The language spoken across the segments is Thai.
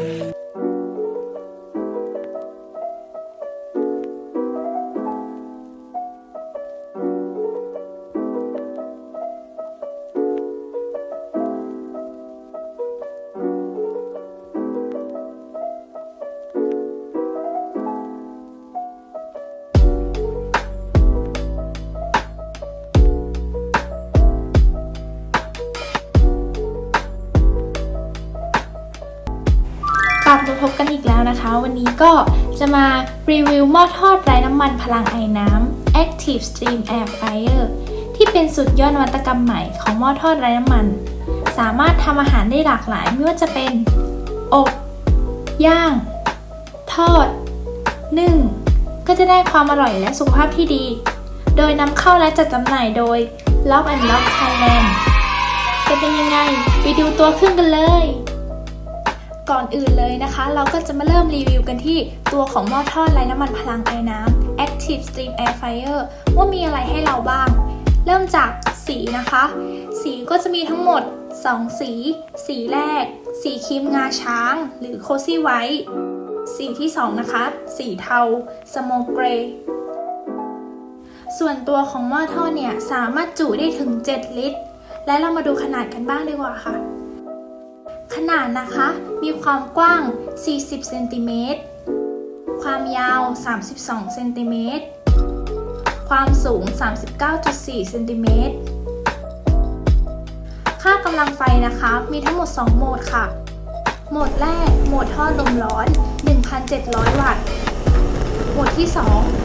Yeah. อีกแล้วนะคะ วันนี้ก็จะมารีวิวหม้อทอดไร้น้ำมันพลังไอน้ำ Active Steam Air Fryer ที่เป็นสุดยอดนวัตกรรมใหม่ของหม้อทอดไร้น้ำมัน สามารถทำอาหารได้หลากหลายไม่ว่าจะเป็นอบย่าง ทอด นึ่ง ก็จะได้ความอร่อยและสุขภาพที่ดี โดยนำเข้าและจัดจำหน่ายโดย Love and Love Thailand จะเป็นยังไง ไปดูตัวเครื่องกันเลย ก่อนอื่นเลยนะคะ เราก็จะมาเริ่มรีวิวกันที่ตัวของหม้อทอดไร้น้ำมันพลังไอน้ำ Active Steam Air Fryer ว่ามีอะไรให้เราบ้าง เริ่มจากสีนะคะ สีก็จะมีทั้งหมด 2 สี สีแรก สีครีมงาช้าง หรือ Cozy White สีที่ 2 นะคะ สีเทา Smoke Grey ส่วนตัวของหม้อทอดเนี่ย สามารถจุได้ถึง 7 ลิตร และเรามาดูขนาดกันบ้างดีกว่าค่ะ นาดนะคะ มีความกว้าง 40เซนติเมตร ความยาว 32เซนติเมตร ความสูง 39.4เซนติเมตร ค่ากำลังไฟนะคะ มีทั้งหมด 2 โหมดค่ะ โหมดแรก โหมดทอดลมร้อน 1,700 วัตต์ โหมดที่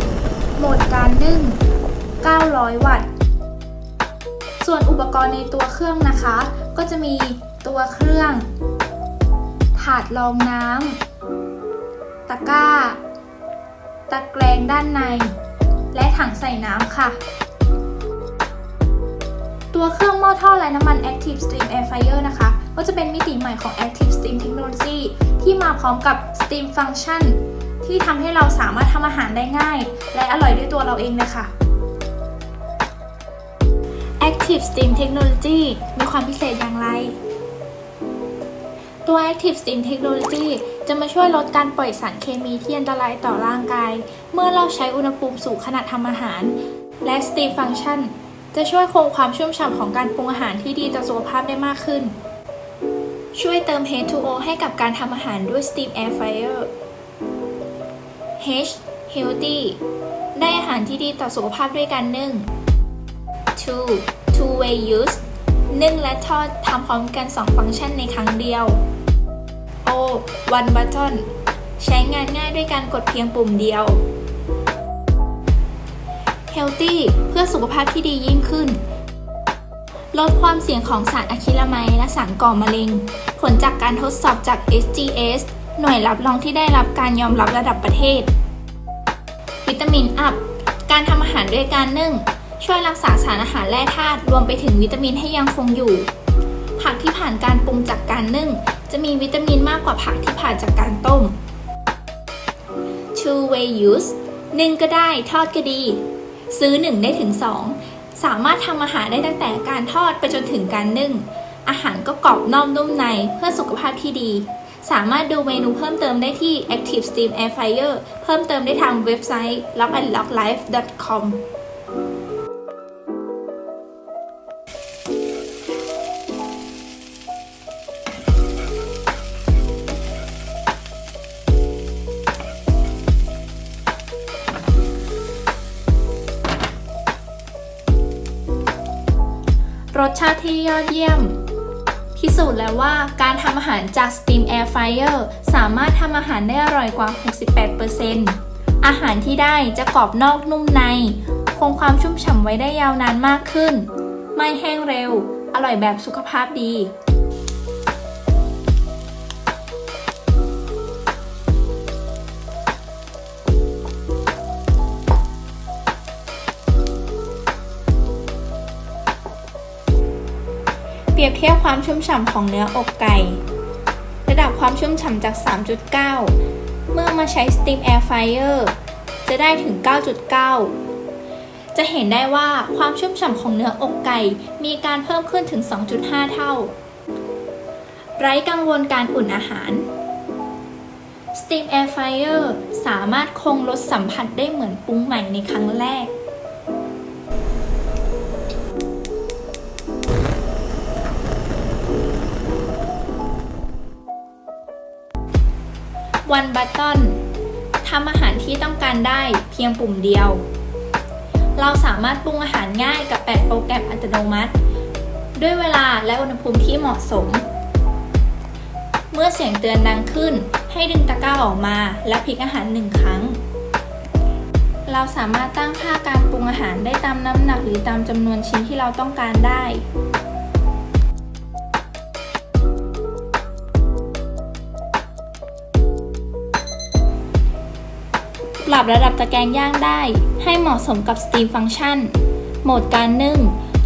2 โหมดการนึ่ง 900 วัตต์ ส่วนอุปกรณ์ในตัวเครื่องนะคะ ก็จะมี ตัวเครื่อง ถาดรองน้ำตะกร้า ตะแกรงด้านใน และถังใส่น้ำค่ะ ตัวเครื่องหม้อท่อไร้น้ำมัน Active Steam Air Fryer นะคะ ก็จะเป็นมิติใหม่ของ Active Steam Technology ที่มาพร้อมกับ Steam Function ที่ทำให้เราสามารถทำอาหารได้ง่าย และอร่อยด้วยตัวเราเองเลยค่ะ Active Steam Technology มีความพิเศษอย่างไร ตัว Active Steam Technology จะมาช่วยลดการปล่อยสารเคมีที่อันตรายต่อร่างกาย เมื่อเราใช้อุณหภูมิสูงขณะทำอาหาร และ Steam Function จะช่วยคงความชุ่มฉ่ำของการปรุงอาหารที่ดีต่อสุขภาพได้มากขึ้น ช่วยเติม H2O ให้กับการทำอาหารด้วย Steam Air Fryer H Healthy ได้อาหารที่ดีต่อสุขภาพด้วยการนึ่ง 2. Two way use นึ่งและทอดทำพร้อมกัน 2 ฟังก์ชันในครั้งเดียว one button ใช้งานง่ายด้วยการกดเพียงปุ่มเดียว Healthy เพื่อสุขภาพที่ดียิ่งขึ้น ลดความเสี่ยงของสารอะคริลาไมด์และสารก่อมะเร็ง ผลจากการทดสอบจาก SGS หน่วยรับรองที่ได้รับการยอมรับระดับประเทศ วิตามินอัพ การทำอาหารด้วยการนึ่ง ช่วยรักษาสารอาหารแร่ธาตุรวมไปถึงวิตามินให้ยังคงอยู่ ผักที่ผ่านการปรุงจากการนึ่ง จะมีวิตามินมากกว่าผักที่ผ่านจากการต้ม two way use นึ่งก็ได้ทอดก็ดี ซื้อ 1 ได้ถึง 2 สามารถทำอาหารได้ตั้งแต่การทอดไปจนถึงการนึ่ง อาหารก็กรอบนอกนุ่มในเพื่อสุขภาพที่ดี สามารถดูเมนูเพิ่มเติมได้ที่ Active Steam Air Fryer เพิ่มเติมได้ทางเว็บไซต์ lockandlocklife.com สชาติที่ยอดเยี่ยม พิสูจน์แล้วว่าการทำอาหารจาก Steam Air Fryer สามารถทำอาหารได้อร่อยกว่า 68%อาหารที่ได้จะกรอบนอกนุ่มใน คงความชุ่มฉ่ำไว้ได้ยาวนานมากขึ้น ไม่แห้งเร็ว อร่อยแบบสุขภาพดี รียบเทียบความชุ่มฉ่ำของเนื้ออกไก่ ระดับความชุ่มฉ่ำจาก 3.9 เมื่อมาใช้ Steam Air Fryer จะได้ถึง 9.9 จะเห็นได้ว่าความชุ่มฉ่ำของเนื้ออกไก่มีการเพิ่มขึ้นถึง 2.5 เท่า ไร้กังวลการอุ่นอาหาร Steam Air Fryer สามารถคงรสสัมผัสได้เหมือนปรุงใหม่ในครั้งแรก One Button ทำอาหารที่ต้องการได้เพียงปุ่มเดียว เราสามารถปรุงอาหารง่ายกับ 8 โปรแกรมอัตโนมัติ ด้วยเวลาและอุณหภูมิที่เหมาะสม เมื่อเสียงเตือนดังขึ้น ให้ดึงตะกร้าออกมาและพลิกอาหารหนึ่งครั้ง เราสามารถตั้งค่าการปรุงอาหารได้ตามน้ำหนักหรือตามจำนวนชิ้นที่เราต้องการได้ รับระดับตะแกรงย่างได้ ให้เหมาะสมกับ Steam Function โหมดการนึ่ง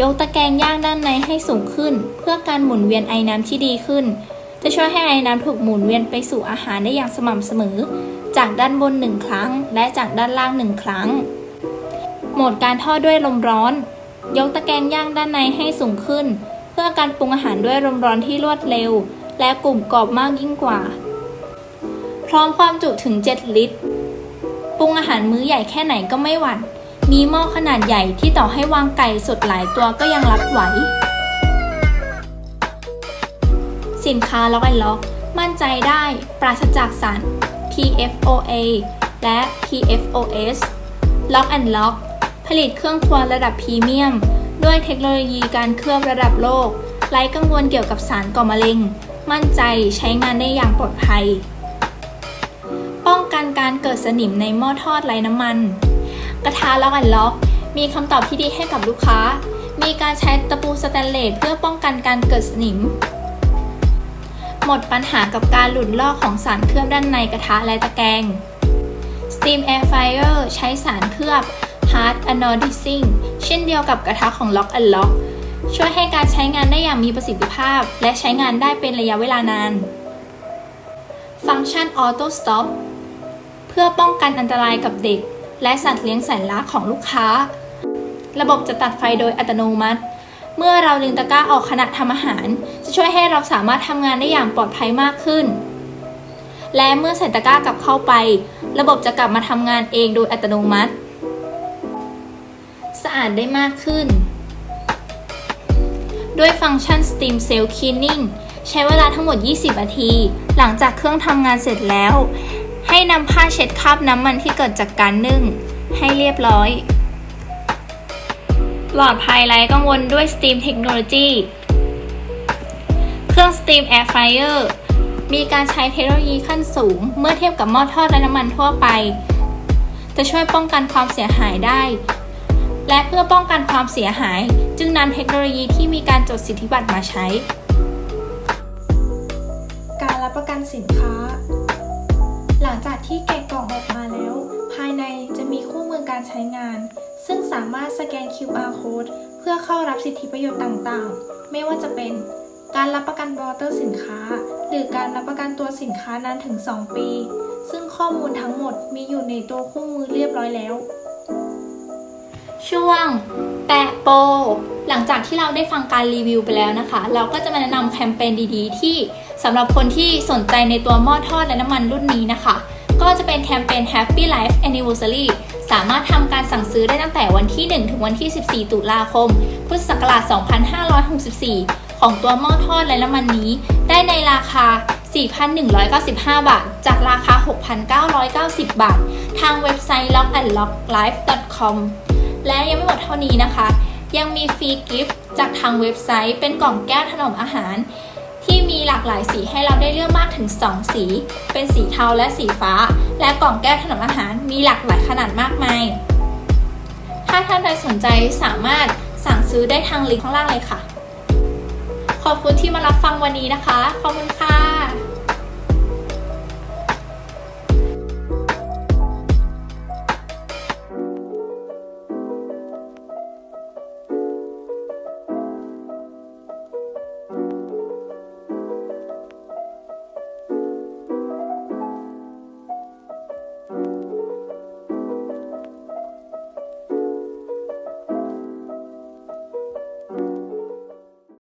ยกตะแกรงย่างด้านในให้สูงขึ้น เพื่อการหมุนเวียนไอน้ำที่ดีขึ้น จะช่วยให้ไอน้ำถูกหมุนเวียนไปสู่อาหารได้อย่างสม่ำเสมอ จากด้านบนหนึ่งครั้ง และจากด้านล่างหนึ่งครั้ง โหมดการทอดด้วยลมร้อน ยกตะแกรงย่างด้านในให้สูงขึ้น เพื่อการปรุงอาหารด้วยลมร้อนที่รวดเร็ว และกลุ่มกรอบมากยิ่งกว่า พร้อมความจุถึง 7 ลิตร รุงอาหารมื้อใหญ่แค่ไหนก็ไม่หวั่น มีหม้อขนาดใหญ่ที่ต่อให้วางไก่สดหลายตัวก็ยังรับไหว สินค้าล็อกแอนล็อก มั่นใจได้ ปราศจากสาร PFOA และ PFOS Lock and Lock ผลิตเครื่องครัวระดับพรีเมียม ด้วยเทคโนโลยีการเคลือบระดับโลก ไร้กังวลเกี่ยวกับสารก่อมะเร็ง มั่นใจใช้งานได้อย่างปลอดภัย ป้องกันการเกิดสนิมในหม้อทอดไร้น้ำมัน กระทะล็อกแอนล็อก มีคำตอบที่ดีให้กับลูกค้า มีการใช้ตะปูสแตนเลสเพื่อป้องกันการเกิดสนิม หมดปัญหากับการหลุดลอกของสารเคลือบด้านในกระทะและตะแกรง Steam Air Fryer ใช้สารเคลือบ Hard Anodizing เช่นเดียวกับกระทะของ Lock and Lock ช่วยให้การใช้งานได้อย่างมีประสิทธิภาพ และใช้งานได้เป็นระยะเวลานาน ฟังก์ชัน Auto Stop เพื่อป้องกันอันตรายกับเด็ก และสัตว์เลี้ยงแสนรักของลูกค้า ระบบจะตัดไฟโดยอัตโนมัติ เมื่อเราดึงตะกร้าออกขณะทำอาหาร จะช่วยให้เราสามารถทำงานได้อย่างปลอดภัยมากขึ้น และเมื่อใส่ตะกร้ากลับเข้าไป ระบบจะกลับมาทำงานเองโดยอัตโนมัติ สะอาดได้มากขึ้น ด้วยฟังก์ชัน Steam Cell Cleaning ใช้เวลาทั้งหมด 20 นาที หลังจากเครื่องทำงานเสร็จแล้ว ให้นำผ้าเช็ดคราบน้ำมันที่เกิดจากการนึ่ง ให้เรียบร้อยปลอดภัยไร้กังวลด้วย Steam Technology เครื่อง Steam Air Fryer มีการใช้เทคโนโลยีขั้นสูง เมื่อเทียบกับหม้อทอดและน้ำมันทั่วไป จะช่วยป้องกันความเสียหายได้ และเพื่อป้องกันความเสียหาย จึงนำเทคโนโลยีที่มีการจดสิทธิบัตรมาใช้ การรับประกันสินค้า ลังจากที่แกะกล่องออกมาแล้ว ภายในจะมีคู่มือการใช้งาน ซึ่งสามารถสแกน QR code เพื่อเข้ารับสิทธิประโยชน์ต่างๆ ไม่ว่าจะเป็นการรับประกันวอเตอร์สินค้า หรือการรับประกันตัวสินค้านานถึง 2 ปี ซึ่งข้อมูลทั้งหมดมีอยู่ในตัวคู่มือเรียบร้อยแล้ว ช่วง แปะโป หลังจากที่เราได้ฟังการรีวิวไปแล้วนะคะ เราก็จะมาแนะนำแคมเปญดีๆ ที่ สำหรับคนที่สนใจในตัวหม้อทอดและน้ำมันรุ่นนี้นะคะ ก็จะเป็นแคมเปญ Happy Life Anniversary สามารถทำการสั่งซื้อได้ตั้งแต่วันที่ 1 ถึงวันที่ 14 ตุลาคม พุทธศักราช 2564 ของตัวหม้อทอดและน้ำมันนี้ ได้ในราคา 4,195 บาท จากราคา 6,990 บาท ทางเว็บไซต์ lockandlocklife.com และยังไม่หมดเท่านี้นะคะ ยังมีฟรีกิฟต์จากทางเว็บไซต์เป็นกล่องแก้วถนอมอาหาร มีหลากหลายสีให้เราได้เลือกมากถึง 2 สี เป็นสีเทาและสีฟ้า และกล่องแก้วถนอมอาหารมีหลากหลายขนาดมากมาย ถ้าท่านใดสนใจสามารถสั่งซื้อได้ทางลิงก์ข้างล่างเลยค่ะ ขอบคุณที่มารับฟังวันนี้นะคะ ขอบคุณค่ะ